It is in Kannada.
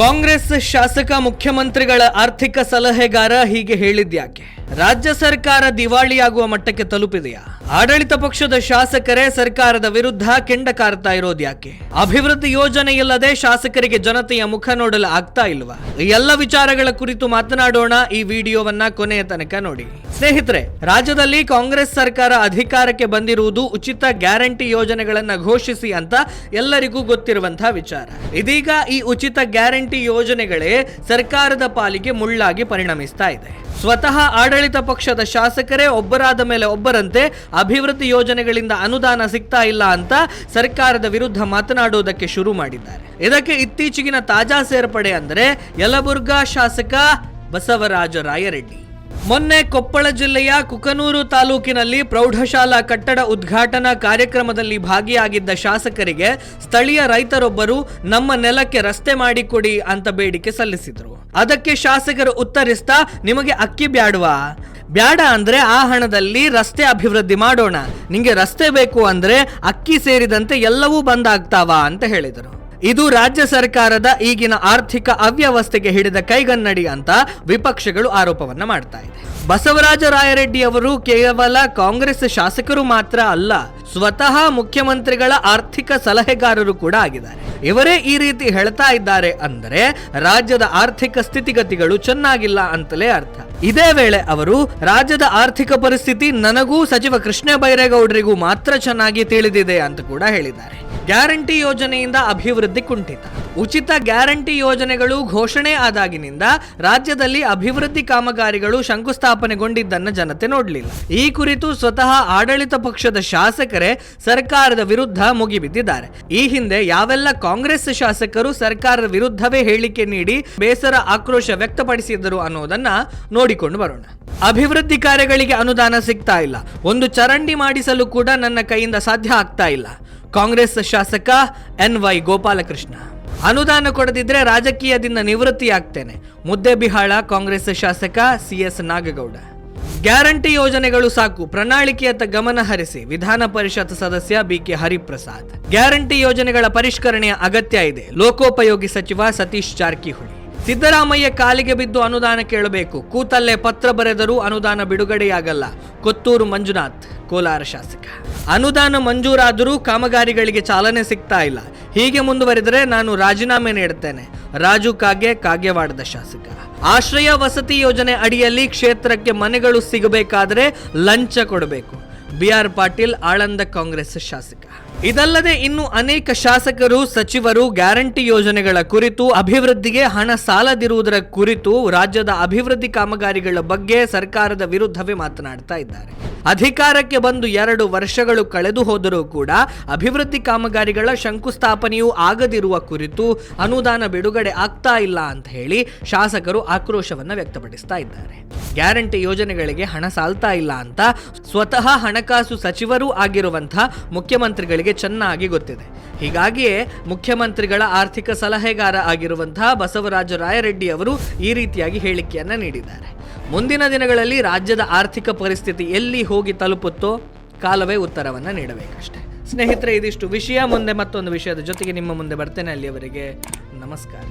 ಕಾಂಗ್ರೆಸ್ ಶಾಸಕ ಮುಖ್ಯಮಂತ್ರಿಗಳ ಆರ್ಥಿಕ ಸಲಹೆಗಾರ ಹೀಗೆ ಹೇಳಿದ್ಯಾಕೆ? ರಾಜ್ಯ ಸರ್ಕಾರ ದಿವಾಳಿಯಾಗುವ ಮಟ್ಟಕ್ಕೆ ತಲುಪಿದೆಯಾ? ಆಡಳಿತ ಪಕ್ಷದ ಶಾಸಕರೇ ಸರ್ಕಾರದ ವಿರುದ್ಧ ಕೆಂಡ ಕಾರ್ತಾ ಇರೋದ್ಯಾಕೆ ಅಭಿವೃದ್ಧಿ ಯೋಜನೆ ಇಲ್ಲದೆ ಶಾಸಕರಿಗೆ ಜನತೆಯ ಮುಖ ನೋಡಲು ಆಗ್ತಾ ಇಲ್ವಾ? ಎಲ್ಲ ವಿಚಾರಗಳ ಕುರಿತು ಮಾತನಾಡೋಣ ಈ ವಿಡಿಯೋವನ್ನ ಕೊನೆಯ ತನಕ ನೋಡಿ. ಸ್ನೇಹಿತರೆ, ರಾಜ್ಯದಲ್ಲಿ ಕಾಂಗ್ರೆಸ್ ಸರ್ಕಾರ ಅಧಿಕಾರಕ್ಕೆ ಬಂದಿರುವುದು ಉಚಿತ ಗ್ಯಾರಂಟಿ ಯೋಜನೆಗಳನ್ನ ಘೋಷಿಸಿ ಅಂತ ಎಲ್ಲರಿಗೂ ಗೊತ್ತಿರುವಂತಹ ವಿಚಾರ. ಇದೀಗ ಈ ಉಚಿತ ಗ್ಯಾರಂಟಿ ಯೋಜನೆಗಳೇ ಸರ್ಕಾರದ ಪಾಲಿಗೆ ಮುಳ್ಳಾಗಿ ಪರಿಣಮಿಸ್ತಾ ಇದೆ. ಸ್ವತಃ ಆಡಳಿತ ಪಕ್ಷದ ಶಾಸಕರೇ ಒಬ್ಬರಾದ ಮೇಲೆ ಒಬ್ಬರಂತೆ ಅಭಿವೃದ್ಧಿ ಯೋಜನೆಗಳಿಂದ ಅನುದಾನ ಸಿಗ್ತಾ ಇಲ್ಲ ಅಂತ ಸರ್ಕಾರದ ವಿರುದ್ಧ ಮಾತನಾಡುವುದಕ್ಕೆ ಶುರು ಮಾಡಿದ್ದಾರೆ. ಇದಕ್ಕೆ ಇತ್ತೀಚೆಗಿನ ತಾಜಾ ಸೇರ್ಪಡೆ ಅಂದರೆ ಯಲಬುರ್ಗಾ ಶಾಸಕ ಬಸವರಾಜ ರಾಯರೆಡ್ಡಿ. ಮೊನ್ನೆ ಕೊಪ್ಪಳ ಜಿಲ್ಲೆಯ ಕುಕನೂರು ತಾಲೂಕಿನಲ್ಲಿ ಪ್ರೌಢಶಾಲಾ ಕಟ್ಟಡ ಉದ್ಘಾಟನಾ ಕಾರ್ಯಕ್ರಮದಲ್ಲಿ ಭಾಗಿಯಾಗಿದ್ದ ಶಾಸಕರಿಗೆ ಸ್ಥಳೀಯ ರೈತರೊಬ್ಬರು, ನಮ್ಮ ನೆಲಕ್ಕೆ ರಸ್ತೆ ಮಾಡಿಕೊಡಿ ಅಂತ ಬೇಡಿಕೆ ಸಲ್ಲಿಸಿದರು. ಅದಕ್ಕೆ ಶಾಸಕರು ಉತ್ತರಿಸ್ತಾ, ನಿಮಗೆ ಅಕ್ಕಿ ಬ್ಯಾಡುವ? ಬ್ಯಾಡ ಅಂದ್ರೆ ಆ ಹಣದಲ್ಲಿ ರಸ್ತೆ ಅಭಿವೃದ್ಧಿ ಮಾಡೋಣ. ನಿಮಗೆ ರಸ್ತೆ ಬೇಕು ಅಂದ್ರೆ ಅಕ್ಕಿ ಸೇರಿದಂತೆ ಎಲ್ಲವೂ ಬಂದಾಗ್ತಾವ? ಅಂತ ಹೇಳಿದರು. ಇದು ರಾಜ್ಯ ಸರ್ಕಾರದ ಈಗಿನ ಆರ್ಥಿಕ ಅವ್ಯವಸ್ಥೆಗೆ ಹಿಡಿದ ಕೈಗನ್ನಡಿ ಅಂತ ವಿಪಕ್ಷಗಳು ಆರೋಪವನ್ನ ಮಾಡ್ತಾ ಇದೆ. ಬಸವರಾಜ ರಾಯರೆಡ್ಡಿ ಅವರು ಕೇವಲ ಕಾಂಗ್ರೆಸ್ ಶಾಸಕರು ಮಾತ್ರ ಅಲ್ಲ ಸ್ವತಃ ಮುಖ್ಯಮಂತ್ರಿಗಳ ಆರ್ಥಿಕ ಸಲಹೆಗಾರರು ಕೂಡ ಆಗಿದ್ದಾರೆ. ಇವರೇ ಈ ರೀತಿ ಹೇಳ್ತಾ ಇದ್ದಾರೆ ಅಂದರೆ ರಾಜ್ಯದ ಆರ್ಥಿಕ ಸ್ಥಿತಿಗತಿಗಳು ಚೆನ್ನಾಗಿಲ್ಲ ಅಂತಲೇ ಅರ್ಥ. ಇದೇ ವೇಳೆ ಅವರು, ರಾಜ್ಯದ ಆರ್ಥಿಕ ಪರಿಸ್ಥಿತಿ ನನಗೂ ಸಚಿವ ಕೃಷ್ಣ ಬೈರೇಗೌಡರಿಗೂ ಮಾತ್ರ ಚೆನ್ನಾಗಿ ತಿಳಿದಿದೆ ಅಂತ ಕೂಡ ಹೇಳಿದ್ದಾರೆ. ಗ್ಯಾರಂಟಿ ಯೋಜನೆಯಿಂದ ಅಭಿವೃದ್ಧಿ ಕುಂಠಿತ. ಉಚಿತ ಗ್ಯಾರಂಟಿ ಯೋಜನೆಗಳು ಘೋಷಣೆ ಆದಾಗಿನಿಂದ ರಾಜ್ಯದಲ್ಲಿ ಅಭಿವೃದ್ಧಿ ಕಾಮಗಾರಿಗಳು ಶಂಕುಸ್ಥಾಪನೆಗೊಂಡಿದ್ದನ್ನ ಜನತೆ ನೋಡಲಿಲ್ಲ. ಈ ಕುರಿತು ಸ್ವತಃ ಆಡಳಿತ ಪಕ್ಷದ ಶಾಸಕರೇ ಸರ್ಕಾರದ ವಿರುದ್ಧ ಮುಗಿಬಿದ್ದಿದ್ದಾರೆ. ಈ ಹಿಂದೆ ಯಾವೆಲ್ಲ ಕಾಂಗ್ರೆಸ್ ಶಾಸಕರು ಸರ್ಕಾರದ ವಿರುದ್ಧವೇ ಹೇಳಿಕೆ ನೀಡಿ ಬೇಸರ ಆಕ್ರೋಶ ವ್ಯಕ್ತಪಡಿಸಿದ್ದರು ಅನ್ನೋದನ್ನ ನೋಡಿಕೊಂಡು ಬರೋಣ. ಅಭಿವೃದ್ಧಿ ಕಾರ್ಯಗಳಿಗೆ ಅನುದಾನ ಸಿಗ್ತಾ ಇಲ್ಲ. ಒಂದು ಚರಂಡಿ ಮಾಡಿಸಲು ಕೂಡ ನನ್ನ ಕೈಯಿಂದ ಸಾಧ್ಯ ಆಗ್ತಾ ಇಲ್ಲ. ಕಾಂಗ್ರೆಸ್ ಶಾಸಕ ಎನ್ ವೈ ಗೋಪಾಲಕೃಷ್ಣ. ಅನುದಾನ ಕೊಡದಿದ್ರೆ ರಾಜಕೀಯದಿಂದ ನಿವೃತ್ತಿಯಾಗ್ತೇನೆ. ಮುದ್ದೆಬಿಹಾಳ ಕಾಂಗ್ರೆಸ್ ಶಾಸಕ ಸಿ ಎಸ್ ನಾಗಗೌಡ. ಗ್ಯಾರಂಟಿ ಯೋಜನೆಗಳು ಸಾಕು. ಪ್ರಣಾಳಿಕೆಯತ್ತ ಗಮನ ಹರಿಸಿ ವಿಧಾನ ಪರಿಷತ್ ಸದಸ್ಯ ಬಿಕೆ ಹರಿಪ್ರಸಾದ್. ಗ್ಯಾರಂಟಿ ಯೋಜನೆಗಳ ಪರಿಷ್ಕರಣೆಯ ಅಗತ್ಯ ಇದೆ. ಲೋಕೋಪಯೋಗಿ ಸಚಿವ ಸತೀಶ್ ಜಾರಕಿಹೊಳಿ. ಸಿದ್ದರಾಮಯ್ಯ ಕಾಲಿಗೆ ಬಿದ್ದು ಅನುದಾನ ಕೇಳಬೇಕು. ಕೂತಲ್ಲೇ ಪತ್ರ ಬರೆದರೂ ಅನುದಾನ ಬಿಡುಗಡೆಯಾಗಲ್ಲ. ಕೊತ್ತೂರು ಮಂಜುನಾಥ್, ಕೋಲಾರ ಶಾಸಕ. ಅನುದಾನ ಮಂಜೂರಾದರೂ ಕಾಮಗಾರಿಗಳಿಗೆ ಚಾಲನೆ ಸಿಗ್ತಾ ಇಲ್ಲ. ಹೀಗೆ ಮುಂದುವರೆದರೆ ನಾನು ರಾಜೀನಾಮೆ ನೀಡುತ್ತೇನೆ. ರಾಜು ಕಾಗೆ ಕಾಗೆವಾಡದ ಶಾಸಕ. ಆಶ್ರಯ ವಸತಿ ಯೋಜನೆ ಅಡಿಯಲ್ಲಿ ಕ್ಷೇತ್ರಕ್ಕೆ ಮನೆಗಳು ಸಿಗಬೇಕಾದರೆ ಲಂಚ ಕೊಡಬೇಕು. B R Patil Aland Congress ಶಾಸಕ. ಇದಲ್ಲದೆ ಇನ್ನು ಅನೇಕ ಶಾಸಕರು, ಸಚಿವರು ಗ್ಯಾರಂಟಿ ಯೋಜನೆಗಳ ಕುರಿತು, ಅಭಿವೃದ್ಧಿಗೆ ಹಣ ಸಾಲದಿರುವುದರ ಕುರಿತು ರಾಜ್ಯದ ಅಭಿವೃದ್ಧಿ ಕಾಮಗಾರಿಗಳ ಬಗ್ಗೆ ಸರ್ಕಾರದ ವಿರುದ್ಧವೇ ಮಾತನಾಡ್ತಾ ಇದ್ದಾರೆ. ಅಧಿಕಾರಕ್ಕೆ ಬಂದು ಎರಡು ವರ್ಷಗಳು ಕಳೆದು ಹೋದರೂ ಕೂಡ ಅಭಿವೃದ್ಧಿ ಕಾಮಗಾರಿಗಳ ಶಂಕುಸ್ಥಾಪನೆಯೂ ಆಗದಿರುವ ಕುರಿತು ಅನುದಾನ ಬಿಡುಗಡೆ ಆಗ್ತಾ ಇಲ್ಲ ಅಂತ ಹೇಳಿ ಶಾಸಕರು ಆಕ್ರೋಶವನ್ನು ವ್ಯಕ್ತಪಡಿಸ್ತಾ ಇದ್ದಾರೆ. ಗ್ಯಾರಂಟಿ ಯೋಜನೆಗಳಿಗೆ ಹಣ ಸಾಲ್ತಾ ಇಲ್ಲ ಅಂತ ಸ್ವತಃ ಹಣಕಾಸು ಸಚಿವರೂ ಆಗಿರುವಂತಹ ಮುಖ್ಯಮಂತ್ರಿಗಳಿಗೆ ಚೆನ್ನಾಗಿ ಗೊತ್ತಿದೆ. ಹೀಗಾಗಿಯೇ ಮುಖ್ಯಮಂತ್ರಿಗಳ ಆರ್ಥಿಕ ಸಲಹೆಗಾರ ಆಗಿರುವಂತಹ ಬಸವರಾಜ ರಾಯರೆಡ್ಡಿ ಅವರು ಈ ರೀತಿಯಾಗಿ ಹೇಳಿಕೆಯನ್ನ ನೀಡಿದ್ದಾರೆ. ಮುಂದಿನ ದಿನಗಳಲ್ಲಿ ರಾಜ್ಯದ ಆರ್ಥಿಕ ಪರಿಸ್ಥಿತಿ ಎಲ್ಲಿ ಹೋಗಿ ತಲುಪುತ್ತೋ ಕಾಲವೇ ಉತ್ತರವನ್ನು ನೀಡಬೇಕಷ್ಟೆ. ಸ್ನೇಹಿತರೆ, ಇದಿಷ್ಟು ವಿಷಯ. ಮುಂದೆ ಮತ್ತೊಂದು ವಿಷಯದ ಜೊತೆಗೆ ನಿಮ್ಮ ಮುಂದೆ ಬರ್ತೇನೆ. ಅಲ್ಲಿಯವರೆಗೆ ನಮಸ್ಕಾರ.